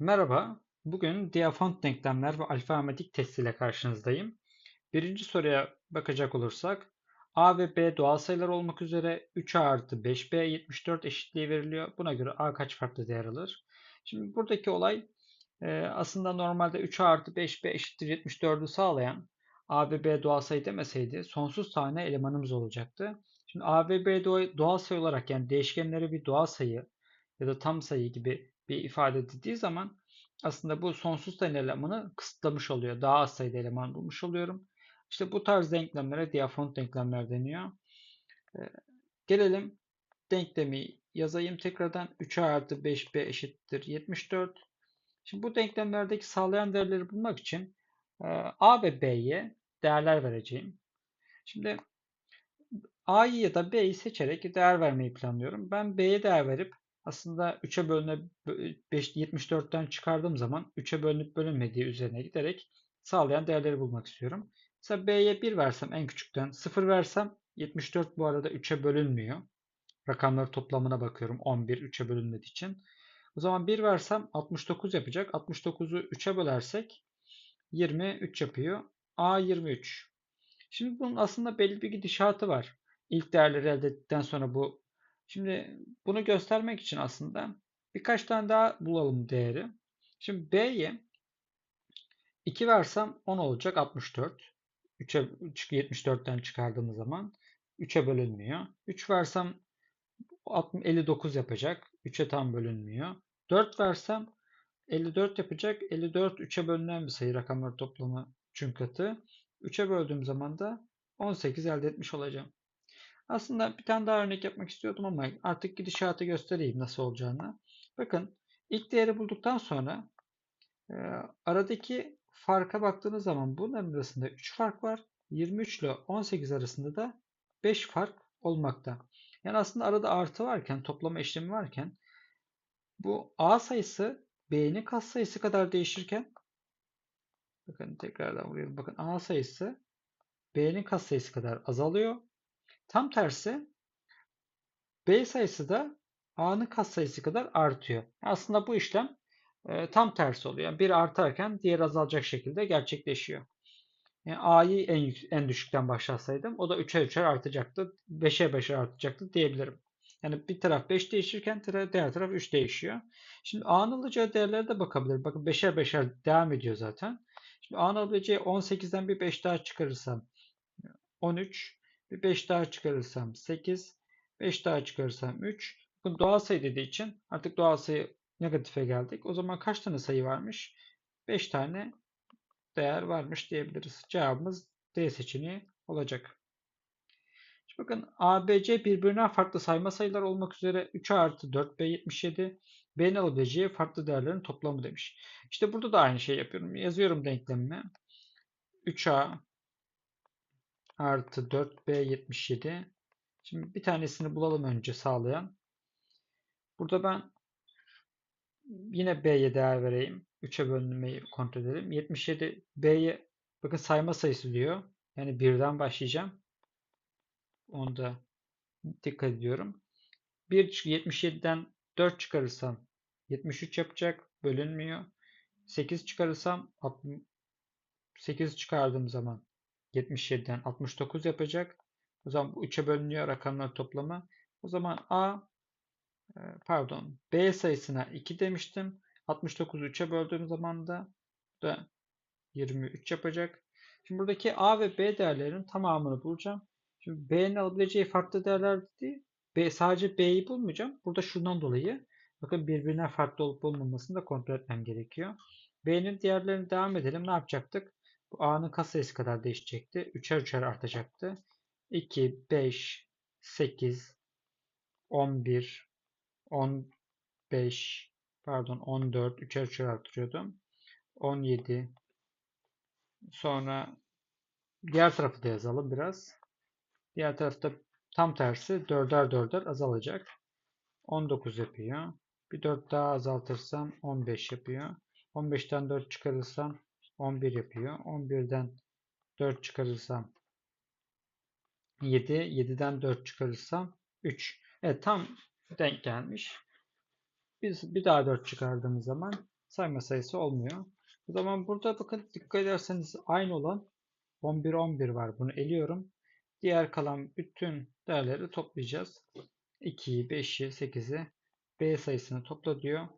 Merhaba, bugün diyafont denklemler ve alfabetik test ile karşınızdayım. Birinci soruya bakacak olursak, a ve b doğal sayılar olmak üzere 3a artı 5b 74 eşitliği veriliyor. Buna göre a kaç farklı değer alır? Şimdi buradaki olay e, aslında normalde 3a artı 5b eşittir 74'ü sağlayan a ve b doğal sayı demeseydi sonsuz tane elemanımız olacaktı. Şimdi a ve b doğal sayı olarak yani değişkenleri bir doğal sayı ya da tam sayı gibi bir ifade edildiği zaman aslında bu sonsuz tane elemanı kısıtlamış oluyor. Daha az sayıda eleman bulmuş oluyorum. İşte bu tarz denklemlere diyafont denklemler deniyor. Ee, gelelim denklemi yazayım tekrardan. 3a artı 5b eşittir 74. Şimdi bu denklemlerdeki sağlayan değerleri bulmak için e, a ve b'ye değerler vereceğim. Şimdi a'yı ya da b'yi seçerek değer vermeyi planlıyorum. Ben b'ye değer verip aslında 3'e bölünüp 74'ten çıkardığım zaman 3'e bölünüp bölünmediği üzerine giderek sağlayan değerleri bulmak istiyorum. Mesela B'ye 1 versem en küçükten 0 versem 74 bu arada 3'e bölünmüyor. Rakamları toplamına bakıyorum. 11 3'e bölünmediği için. O zaman 1 versem 69 yapacak. 69'u 3'e bölersek 23 yapıyor. A 23. Şimdi bunun aslında belli bir gidişatı var. İlk değerleri elde ettikten sonra bu Şimdi bunu göstermek için aslında birkaç tane daha bulalım değeri. Şimdi B'ye 2 versem 10 olacak 64. 3'e 74'ten çıkardığımız zaman 3'e bölünmüyor. 3 versem 59 yapacak. 3'e tam bölünmüyor. 4 versem 54 yapacak. 54 3'e bölünen bir sayı rakamları toplamı 3'ün katı. 3'e böldüğüm zaman da 18 elde etmiş olacağım. Aslında bir tane daha örnek yapmak istiyordum ama artık gidişatı göstereyim nasıl olacağını. Bakın ilk değeri bulduktan sonra e, aradaki farka baktığınız zaman bunların arasında 3 fark var. 23 ile 18 arasında da 5 fark olmakta. Yani aslında arada artı varken, toplama işlemi varken bu A sayısı B'nin katsayısı kadar değişirken bakın tekrardan vuruyorum. Bakın A sayısı B'nin katsayısı kadar azalıyor. Tam tersi B sayısı da A'nın katsayısı kadar artıyor. Aslında bu işlem e, tam tersi oluyor. Yani biri artarken diğer azalacak şekilde gerçekleşiyor. Yani A'yı en, en düşükten başlasaydım o da 3'er 3'er artacaktı. 5'e 5'er artacaktı diyebilirim. Yani bir taraf 5 değişirken diğer taraf 3 değişiyor. Şimdi A'nın alacağı değerlere de bakabilir. Bakın 5'er 5'er devam ediyor zaten. Şimdi A'nın alabileceği 18'den bir 5 daha çıkarırsam 13 bir 5 daha çıkarırsam 8. 5 daha çıkarırsam 3. Bu doğal sayı dediği için artık doğal sayı negatife geldik. O zaman kaç tane sayı varmış? 5 tane değer varmış diyebiliriz. Cevabımız D seçeneği olacak. Şimdi bakın ABC birbirinden farklı sayma sayılar olmak üzere 3A artı 4B 77 B'nin alabileceği farklı değerlerin toplamı demiş. İşte burada da aynı şey yapıyorum. Yazıyorum denklemimi. 3A artı 4B77. Şimdi bir tanesini bulalım önce sağlayan. Burada ben yine B'ye değer vereyim. 3'e bölünmeyi kontrol edelim. 77 B'ye bakın sayma sayısı diyor. Yani birden başlayacağım. Onda dikkat ediyorum. 1 77'den 4 çıkarırsam 73 yapacak. Bölünmüyor. 8 çıkarırsam 8 çıkardığım zaman 77'den 69 yapacak. O zaman bu 3'e bölünüyor rakamlar toplamı. O zaman A e, pardon B sayısına 2 demiştim. 69'u 3'e böldüğüm zaman da da 23 yapacak. Şimdi buradaki A ve B değerlerinin tamamını bulacağım. Şimdi B'nin alabileceği farklı değerler değil. B, sadece B'yi bulmayacağım. Burada şundan dolayı bakın birbirine farklı olup olmamasını da kontrol etmem gerekiyor. B'nin diğerlerini devam edelim. Ne yapacaktık? Bu A'nın katsayısı kadar değişecekti. Üçer üçer artacaktı. 2, 5, 8, 11, 15, pardon 14, üçer üçer artırıyordum. 17, sonra diğer tarafı da yazalım biraz. Diğer tarafta tam tersi dörder dörder azalacak. 19 yapıyor. Bir 4 daha azaltırsam 15 yapıyor. 15'ten 4 çıkarırsam 11 yapıyor. 11'den 4 çıkarırsam 7. 7'den 4 çıkarırsam 3. Evet tam denk gelmiş. Biz bir daha 4 çıkardığımız zaman sayma sayısı olmuyor. O zaman burada bakın dikkat ederseniz aynı olan 11 11 var. Bunu eliyorum. Diğer kalan bütün değerleri toplayacağız. 2'yi, 5'i, 8'i B sayısını topla diyor.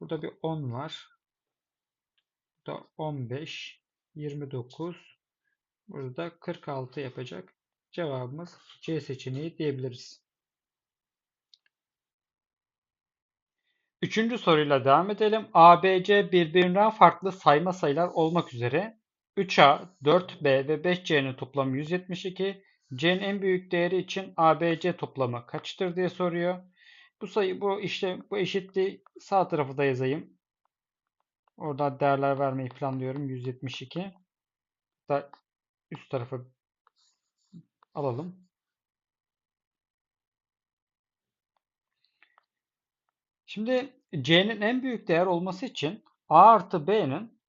Burada bir 10 var. Burada 15, 29, burada 46 yapacak. Cevabımız C seçeneği diyebiliriz. Üçüncü soruyla devam edelim. A, B, C birbirinden farklı sayma sayılar olmak üzere 3A, 4B ve 5C'nin toplamı 172. C'nin en büyük değeri için A, B, C toplamı kaçtır diye soruyor. Bu sayı bu işte bu eşitliği sağ tarafı da yazayım. Orada değerler vermeyi planlıyorum. 172. Da üst tarafı alalım. Şimdi C'nin en büyük değer olması için A artı B'nin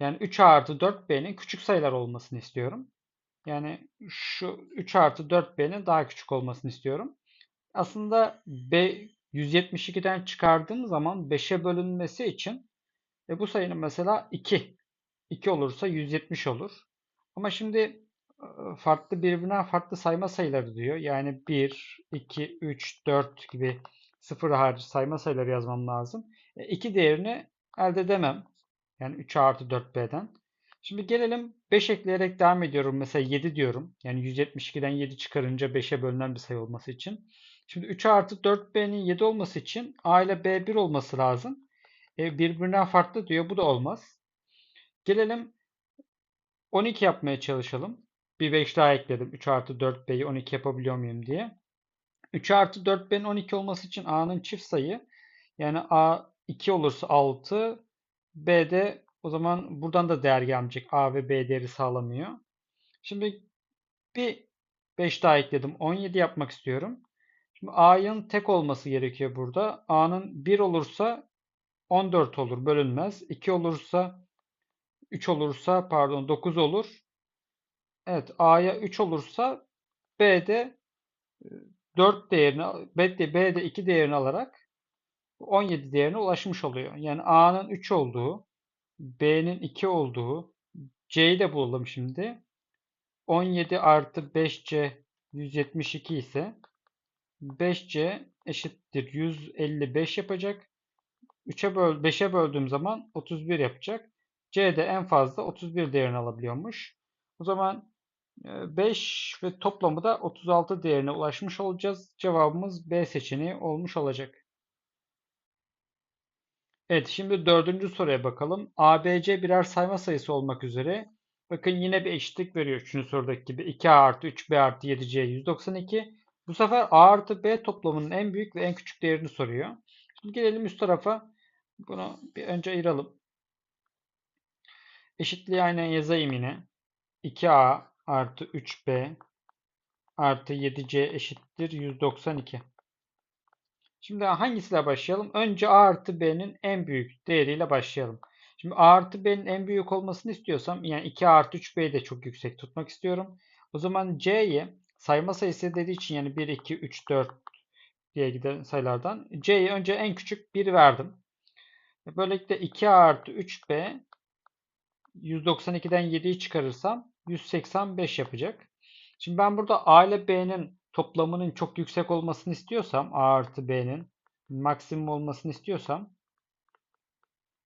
yani 3A artı 4B'nin küçük sayılar olmasını istiyorum. Yani şu 3 artı 4B'nin daha küçük olmasını istiyorum. Aslında B 172'den çıkardığım zaman 5'e bölünmesi için e bu sayının mesela 2. 2 olursa 170 olur. Ama şimdi farklı birbirinden farklı sayma sayıları diyor. Yani 1, 2, 3, 4 gibi sıfır harici sayma sayıları yazmam lazım. 2 değerini elde edemem. Yani 3 artı 4B'den. Şimdi gelelim 5 ekleyerek devam ediyorum. Mesela 7 diyorum. Yani 172'den 7 çıkarınca 5'e bölünen bir sayı olması için. Şimdi 3 artı 4B'nin 7 olması için A ile B 1 olması lazım. E, birbirinden farklı diyor. Bu da olmaz. Gelelim 12 yapmaya çalışalım. Bir 5 daha ekledim. 3 artı 4B'yi 12 yapabiliyor muyum diye. 3 artı 4B'nin 12 olması için A'nın çift sayı. Yani A 2 olursa 6. B'de o zaman buradan da değer gelmeyecek. A ve B değeri sağlamıyor. Şimdi bir 5 daha ekledim. 17 yapmak istiyorum. Şimdi A'nın tek olması gerekiyor burada. A'nın 1 olursa 14 olur. Bölünmez. 2 olursa 3 olursa pardon 9 olur. Evet A'ya 3 olursa B'de 4 değerini B'de, B'de 2 değerini alarak 17 değerine ulaşmış oluyor. Yani A'nın 3 olduğu, B'nin 2 olduğu, C'yi de bulalım şimdi. 17 artı 5C 172 ise 5C eşittir 155 yapacak. 3'e böl 5'e böldüğüm zaman 31 yapacak. C de en fazla 31 değerini alabiliyormuş. O zaman 5 ve toplamı da 36 değerine ulaşmış olacağız. Cevabımız B seçeneği olmuş olacak. Evet şimdi dördüncü soruya bakalım. ABC birer sayma sayısı olmak üzere. Bakın yine bir eşitlik veriyor. Üçüncü sorudaki gibi 2A artı 3B artı 7C 192. Bu sefer A artı B toplamının en büyük ve en küçük değerini soruyor. Gelelim üst tarafa. Bunu bir önce ayıralım. Eşitliği aynen yazayım yine. 2A artı 3B artı 7C eşittir 192. Şimdi hangisiyle başlayalım? Önce A artı B'nin en büyük değeriyle başlayalım. Şimdi A artı B'nin en büyük olmasını istiyorsam yani 2A artı 3B'yi de çok yüksek tutmak istiyorum. O zaman C'yi sayma sayısı dediği için yani 1, 2, 3, 4 diye giden sayılardan C'ye önce en küçük 1 verdim. Böylelikle 2A artı 3B 192'den 7'yi çıkarırsam 185 yapacak. Şimdi ben burada A ile B'nin toplamının çok yüksek olmasını istiyorsam A artı B'nin maksimum olmasını istiyorsam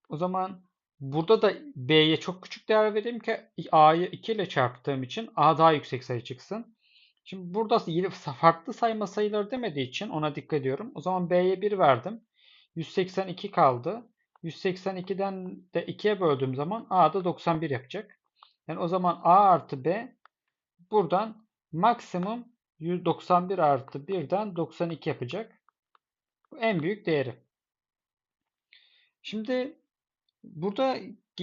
o zaman burada da B'ye çok küçük değer vereyim ki A'yı 2 ile çarptığım için A daha yüksek sayı çıksın. Şimdi burada farklı sayma sayıları demediği için ona dikkat ediyorum. O zaman B'ye 1 verdim. 182 kaldı. 182'den de 2'ye böldüğüm zaman A da 91 yapacak. Yani o zaman A artı B buradan maksimum 191 artı 1'den 92 yapacak. Bu en büyük değeri. Şimdi burada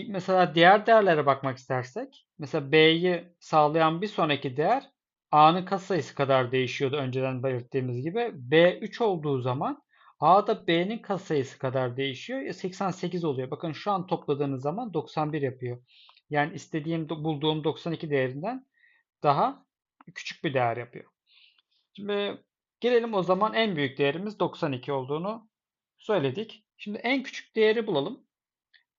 mesela diğer değerlere bakmak istersek mesela B'yi sağlayan bir sonraki değer A'nın katsayısı kadar değişiyordu önceden belirttiğimiz gibi. B 3 olduğu zaman A da B'nin katsayısı kadar değişiyor. 88 oluyor. Bakın şu an topladığınız zaman 91 yapıyor. Yani istediğim bulduğum 92 değerinden daha küçük bir değer yapıyor. Şimdi gelelim o zaman en büyük değerimiz 92 olduğunu söyledik. Şimdi en küçük değeri bulalım.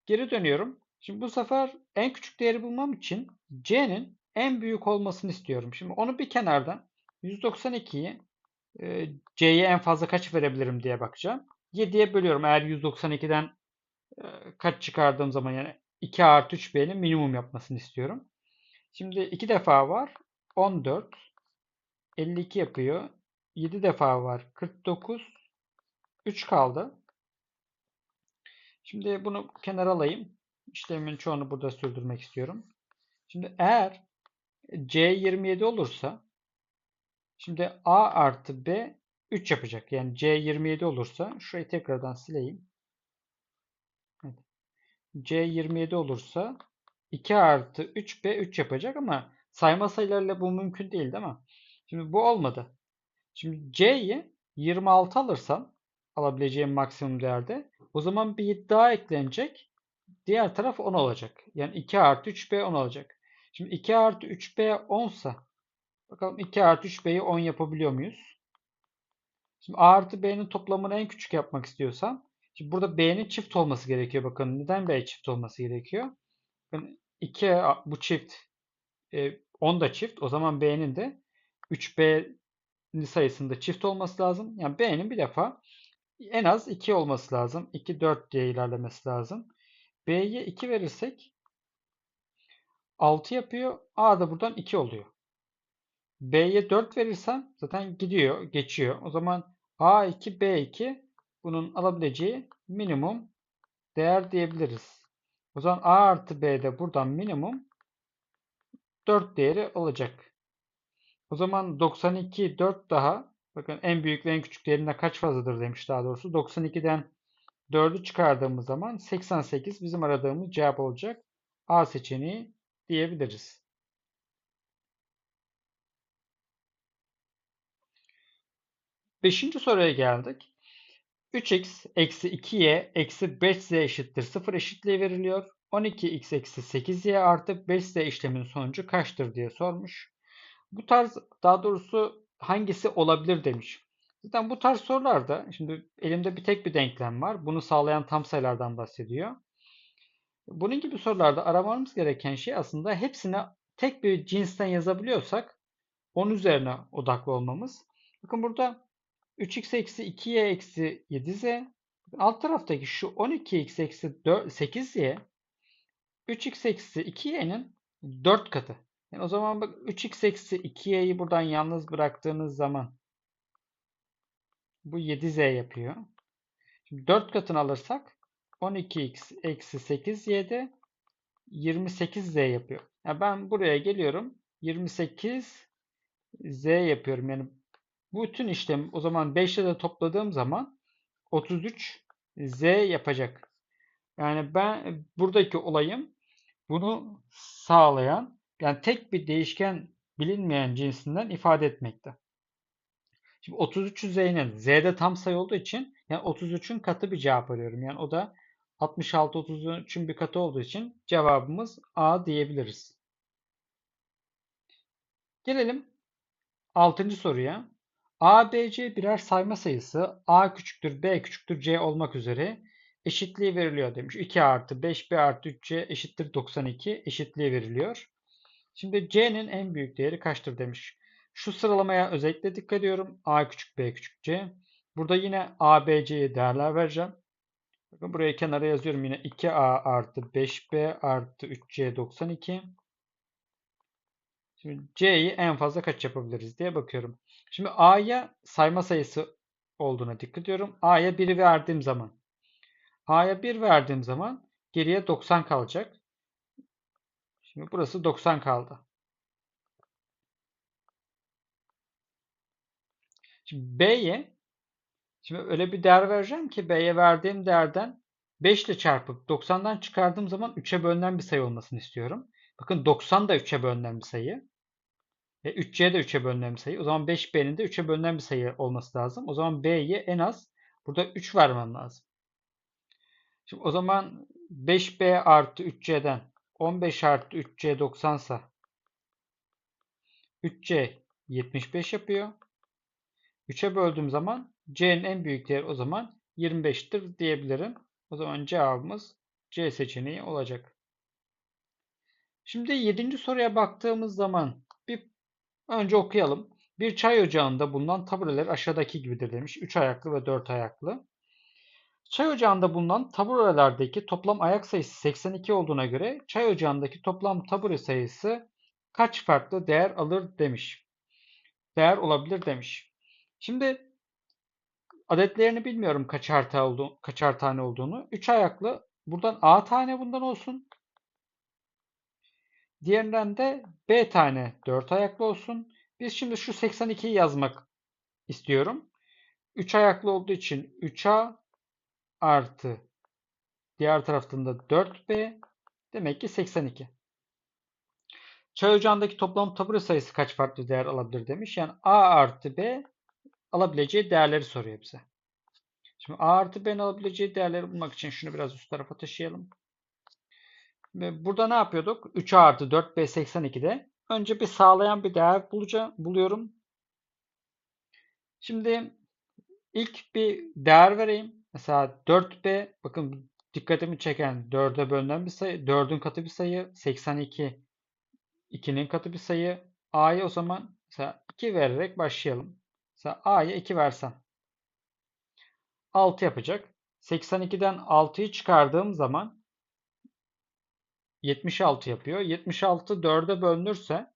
Geri dönüyorum. Şimdi bu sefer en küçük değeri bulmam için C'nin en büyük olmasını istiyorum. Şimdi onu bir kenardan 192'yi e, C'ye en fazla kaç verebilirim diye bakacağım. 7'ye bölüyorum. Eğer 192'den e, kaç çıkardığım zaman yani 2 artı 3B'nin minimum yapmasını istiyorum. Şimdi 2 defa var. 14. 52 yapıyor. 7 defa var. 49. 3 kaldı. Şimdi bunu kenara alayım. İşlemin çoğunu burada sürdürmek istiyorum. Şimdi eğer C 27 olursa şimdi A artı B 3 yapacak. Yani C 27 olursa şurayı tekrardan sileyim. Evet. C 27 olursa 2 artı 3B 3 yapacak ama sayma sayılarıyla bu mümkün değil değil mi? Şimdi bu olmadı. Şimdi C'yi 26 alırsam alabileceğim maksimum değerde o zaman bir iddia eklenecek. Diğer taraf 10 olacak. Yani 2 artı 3B 10 olacak. Şimdi 2 artı 3B 10 sa bakalım 2 artı 3B'yi 10 yapabiliyor muyuz? Şimdi A artı B'nin toplamını en küçük yapmak istiyorsam şimdi burada B'nin çift olması gerekiyor. Bakın neden B çift olması gerekiyor? Bakın 2 bu çift 10 da çift. O zaman B'nin de 3B sayısında çift olması lazım. Yani B'nin bir defa en az 2 olması lazım. 2, 4 diye ilerlemesi lazım. B'ye 2 verirsek 6 yapıyor. A da buradan 2 oluyor. B'ye 4 verirsem zaten gidiyor, geçiyor. O zaman A2, B2 bunun alabileceği minimum değer diyebiliriz. O zaman A artı B de buradan minimum 4 değeri olacak. O zaman 92, 4 daha bakın en büyük ve en küçük değerinde kaç fazladır demiş daha doğrusu. 92'den 4'ü çıkardığımız zaman 88 bizim aradığımız cevap olacak. A seçeneği diyebiliriz. Beşinci soruya geldik. 3x eksi 2y eksi 5z eşittir 0 eşitliği veriliyor. 12x eksi 8y artı 5z işleminin sonucu kaçtır diye sormuş. Bu tarz daha doğrusu hangisi olabilir demiş. Zaten bu tarz sorularda şimdi elimde bir tek bir denklem var. Bunu sağlayan tam sayılardan bahsediyor. Bunun gibi sorularda aramamız gereken şey aslında hepsini tek bir cinsten yazabiliyorsak onun üzerine odaklı olmamız. Bakın burada 3x eksi 2y eksi 7z alt taraftaki şu 12x eksi 8y 3x eksi 2y'nin 4 katı. Yani o zaman bak 3x eksi 2y'yi buradan yalnız bıraktığınız zaman bu 7z yapıyor. Şimdi 4 katını alırsak 12x eksi 8y'de 28z yapıyor. Yani ben buraya geliyorum. 28z yapıyorum. Yani bütün işlem o zaman 5 ile de topladığım zaman 33z yapacak. Yani ben buradaki olayım bunu sağlayan yani tek bir değişken bilinmeyen cinsinden ifade etmekte. Şimdi 33 z'nin z'de tam sayı olduğu için yani 33'ün katı bir cevap arıyorum. Yani o da 66 33'ün bir katı olduğu için cevabımız A diyebiliriz. Gelelim 6. soruya. A, B, C birer sayma sayısı A küçüktür B küçüktür C olmak üzere eşitliği veriliyor demiş. 2 artı 5 B artı 3C eşittir 92 eşitliği veriliyor. Şimdi C'nin en büyük değeri kaçtır demiş. Şu sıralamaya özellikle dikkat ediyorum. A küçük B küçük C. Burada yine A, B, C'ye değerler vereceğim. Bakın buraya kenara yazıyorum yine 2A artı 5B artı 3C 92. Şimdi C'yi en fazla kaç yapabiliriz diye bakıyorum. Şimdi A'ya sayma sayısı olduğuna dikkat ediyorum. A'ya 1'i verdiğim zaman A'ya 1 verdiğim zaman geriye 90 kalacak. Şimdi burası 90 kaldı. Şimdi B'ye şimdi öyle bir değer vereceğim ki B'ye verdiğim değerden 5 ile çarpıp 90'dan çıkardığım zaman 3'e bölünen bir sayı olmasını istiyorum. Bakın 90 da 3'e bölünen bir sayı. E, 3C de 3'e bölünen bir sayı. O zaman 5B'nin de 3'e bölünen bir sayı olması lazım. O zaman B'ye en az burada 3 vermem lazım. Şimdi o zaman 5B artı 3C'den 15 artı 3C 90 sa 3C 75 yapıyor. 3'e böldüğüm zaman C'nin en büyük değeri o zaman 25'tir diyebilirim. O zaman cevabımız C seçeneği olacak. Şimdi 7. soruya baktığımız zaman bir önce okuyalım. Bir çay ocağında bulunan tabureler aşağıdaki gibidir demiş. 3 ayaklı ve 4 ayaklı. Çay ocağında bulunan taburelerdeki toplam ayak sayısı 82 olduğuna göre çay ocağındaki toplam tabure sayısı kaç farklı değer alır demiş. Değer olabilir demiş. Şimdi adetlerini bilmiyorum kaçar, tane oldu, kaçar tane olduğunu. 3 ayaklı buradan A tane bundan olsun. Diğerinden de B tane 4 ayaklı olsun. Biz şimdi şu 82'yi yazmak istiyorum. 3 ayaklı olduğu için 3A artı diğer taraftan da 4B demek ki 82. Çay ocağındaki toplam tabure sayısı kaç farklı değer alabilir demiş. Yani A artı B alabileceği değerleri soruyor bize. Şimdi A artı B'nin alabileceği değerleri bulmak için şunu biraz üst tarafa taşıyalım. Ve burada ne yapıyorduk? 3A artı 4B 82'de. Önce bir sağlayan bir değer bulacağım, buluyorum. Şimdi ilk bir değer vereyim. Mesela 4B bakın dikkatimi çeken 4'e bölünen bir sayı. 4'ün katı bir sayı. 82 2'nin katı bir sayı. A'yı o zaman mesela 2 vererek başlayalım. Mesela A'ya 2 versem 6 yapacak. 82'den 6'yı çıkardığım zaman 76 yapıyor. 76 4'e bölünürse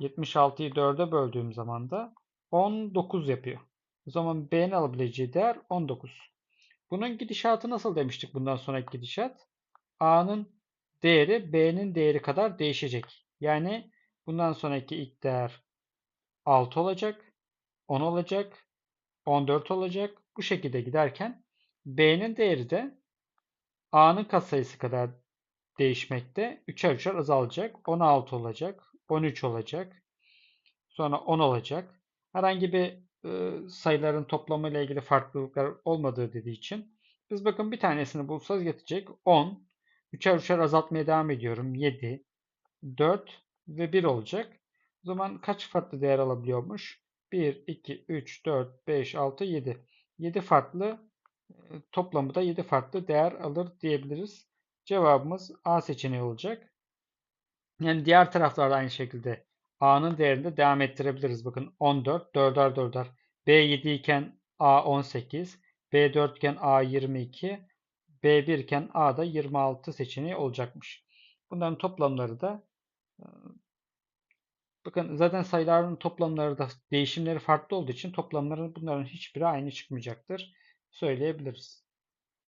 76'yı 4'e böldüğüm zaman da 19 yapıyor. O zaman B'nin alabileceği değer 19. Bunun gidişatı nasıl demiştik bundan sonraki gidişat? A'nın değeri B'nin değeri kadar değişecek. Yani bundan sonraki ilk değer 6 olacak, 10 olacak, 14 olacak. Bu şekilde giderken B'nin değeri de A'nın katsayısı kadar değişmekte. 3'er 3'er azalacak. 16 olacak. 13 olacak. Sonra 10 olacak. Herhangi bir e, sayıların toplamı ile ilgili farklılıklar olmadığı dediği için biz bakın bir tanesini bulsanız yetecek. 10. 3'er 3'er azaltmaya devam ediyorum. 7, 4 ve 1 olacak. O zaman kaç farklı değer alabiliyormuş? 1, 2, 3, 4, 5, 6, 7. 7 farklı toplamı da 7 farklı değer alır diyebiliriz. Cevabımız A seçeneği olacak. Yani diğer taraflarda aynı şekilde A'nın değerinde devam ettirebiliriz. Bakın 14, 4'er 4'er. B 7 iken A 18, B 4 iken A 22, B1 iken A da 26 seçeneği olacakmış. Bunların toplamları da bakın zaten sayıların toplamları da değişimleri farklı olduğu için toplamların bunların hiçbiri aynı çıkmayacaktır söyleyebiliriz.